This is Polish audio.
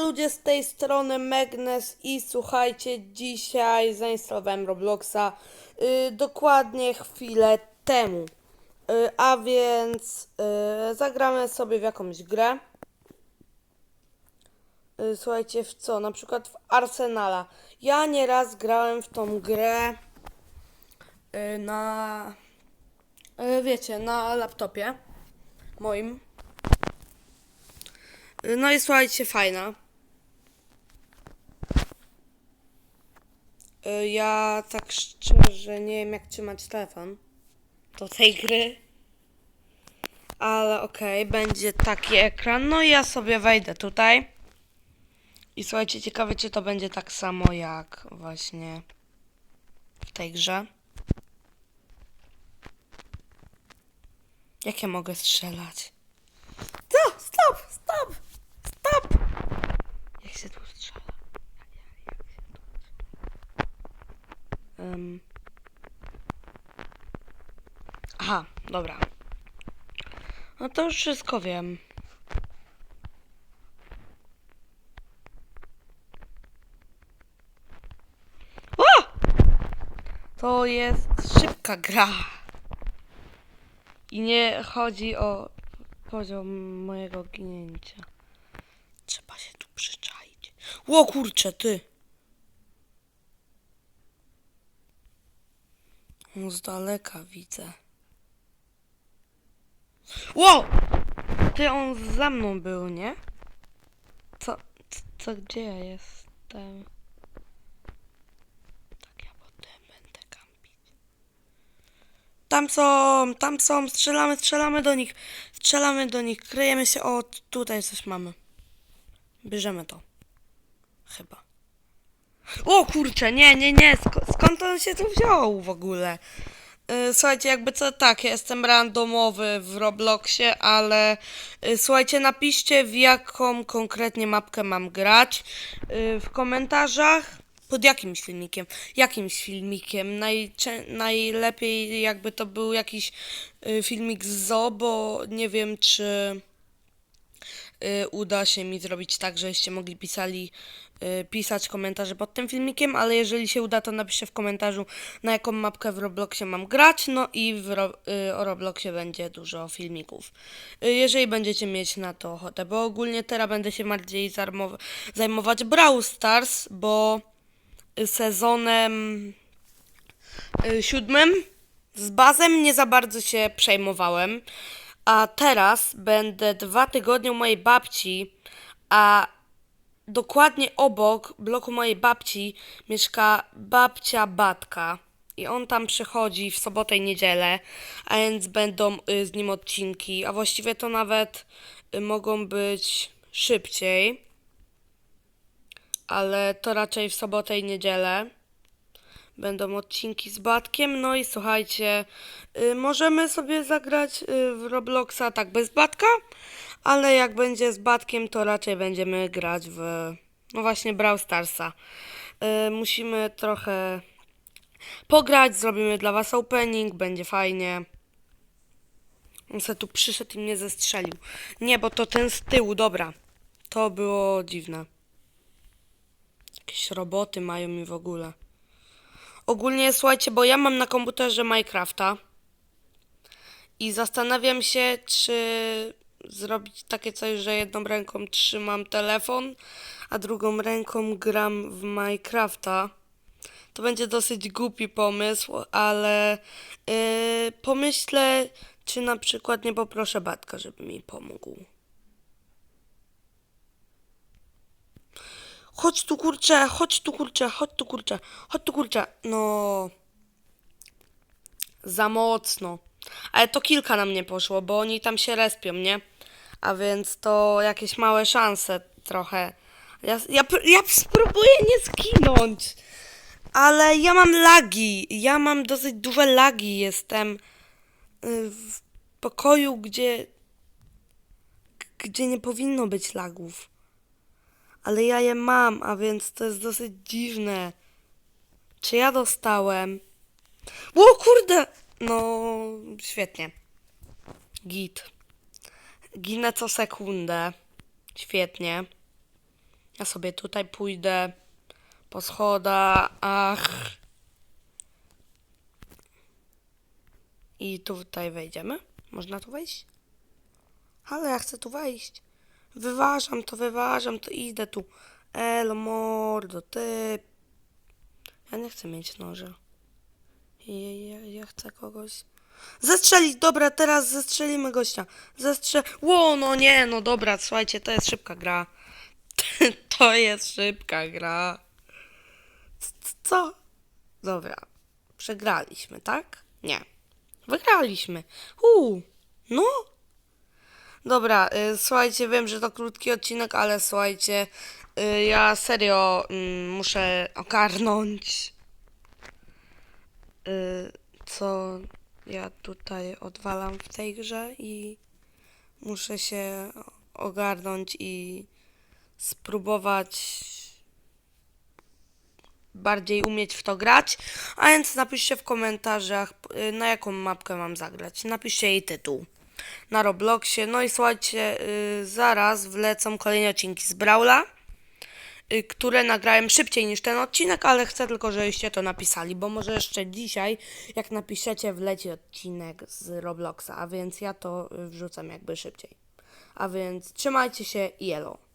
ludzie z tej strony Megnes i słuchajcie, dzisiaj zainstalowałem Robloxa y, dokładnie chwilę temu. Y, a więc y, zagramy sobie w jakąś grę. Słuchajcie, w co? Na przykład w Arsenala. Ja nieraz grałem w tą grę na... wiecie, na laptopie moim. No i słuchajcie, fajna. Ja tak szczerze nie wiem jak trzymać telefon do tej gry. Ale okej, będzie taki ekran. No i ja sobie wejdę tutaj. I słuchajcie, ciekawe czy to będzie tak samo jak właśnie w tej grze. Jak ja mogę strzelać? Co? Stop! Stop! Stop! Jak się tu strzela? Jak, jak się tu Ym. Aha, dobra. No to już wszystko wiem. O! To jest szybka gra. I nie chodzi o poziom mojego ginięcia. Trzeba się tu przyczaić. Ło kurczę, ty! No z daleka widzę. Ło! Ty, on za mną był, nie? Co, co, co gdzie ja jestem? Tak, ja potem będę kampić. Tam są, tam są, strzelamy, strzelamy do nich. Strzelamy do nich, kryjemy się, o, tutaj coś mamy. Bierzemy to. Chyba. O kurczę, nie, nie, nie, sk- skąd on się tu wziął w ogóle? Y, Słuchajcie, jakby co, tak, ja jestem randomowy w Robloxie, ale y, słuchajcie, napiszcie w jaką konkretnie mapkę mam grać y, w komentarzach. Pod jakimś filmikiem? Jakimś filmikiem? Najlepiej jakby to był jakiś filmik z zoo, bo nie wiem czy uda się mi zrobić tak, żeście mogli pisali, y, pisać komentarze pod tym filmikiem, ale jeżeli się uda, to napiszcie w komentarzu, na jaką mapkę w Robloxie mam grać, no i w Ro- y, o Robloxie będzie dużo filmików. Y, jeżeli będziecie mieć na to ochotę, bo ogólnie teraz będę się bardziej zajmować Brawl Stars, bo y, sezonem y, siódmym z bazem nie za bardzo się przejmowałem. A teraz będę dwa tygodnie u mojej babci, a dokładnie obok bloku mojej babci mieszka babcia Batka. I on tam przychodzi w sobotę i niedzielę, a więc będą y, z nim odcinki, a właściwie to nawet y, mogą być szybciej, ale to raczej w sobotę i niedzielę będą odcinki z Batkiem. No i słuchajcie, y, możemy sobie zagrać y, w Robloxa tak bez Batka, ale jak będzie z Batkiem, to raczej będziemy grać w, no właśnie, Brawl Starsa. Y, musimy trochę pograć, zrobimy dla Was opening, będzie fajnie. On se tu przyszedł i mnie zestrzelił. Nie, bo to ten z tyłu, dobra. To było dziwne. Jakieś roboty mają mi w ogóle. Ogólnie słuchajcie, bo ja mam na komputerze Minecrafta i zastanawiam się, czy zrobić takie coś, że jedną ręką trzymam telefon, a drugą ręką gram w Minecrafta. To będzie dosyć głupi pomysł, ale yy, pomyślę, czy na przykład nie poproszę Batka, żeby mi pomógł. Chodź tu kurczę, chodź tu kurczę, chodź tu kurczę, chodź tu kurczę. No. Za mocno. Ale to kilka na mnie poszło, bo oni tam się respią, nie? A więc to jakieś małe szanse trochę. Ja, ja, ja spróbuję nie skinąć. Ale ja mam lagi. Ja mam dosyć duże lagi. Jestem y, w pokoju, gdzie gdzie nie powinno być lagów. Ale ja je mam, a więc to jest dosyć dziwne. Czy ja dostałem? O kurde! No, świetnie. Git. Ginę co sekundę. Świetnie. Ja sobie tutaj pójdę po schodach. I tutaj wejdziemy. Można tu wejść? Ale ja chcę tu wejść. Wyważam to, wyważam to, idę tu. Elo, mordo, ty. Ja nie chcę mieć noża. Ja, ja, ja chcę kogoś... Zestrzelić, dobra, teraz zestrzelimy gościa. Zestrze... Ło, no nie, no dobra, słuchajcie, to jest szybka gra. To jest szybka gra. Co? Dobra. Przegraliśmy, tak? Nie. Wygraliśmy. Uuu. No. Dobra, y, słuchajcie, wiem, że to krótki odcinek, ale słuchajcie, y, ja serio mm, muszę ogarnąć, y, co ja tutaj odwalam w tej grze i muszę się ogarnąć i spróbować bardziej umieć w to grać. A więc napiszcie w komentarzach, y, na jaką mapkę mam zagrać. Napiszcie jej tytuł na Robloxie. No i słuchajcie, y, zaraz wlecą kolejne odcinki z Brawla, y, które nagrałem szybciej niż ten odcinek, ale chcę tylko, żebyście to napisali, bo może jeszcze dzisiaj, jak napiszecie, wleci odcinek z Robloxa, a więc ja to y, wrzucam jakby szybciej. A więc trzymajcie się i elo.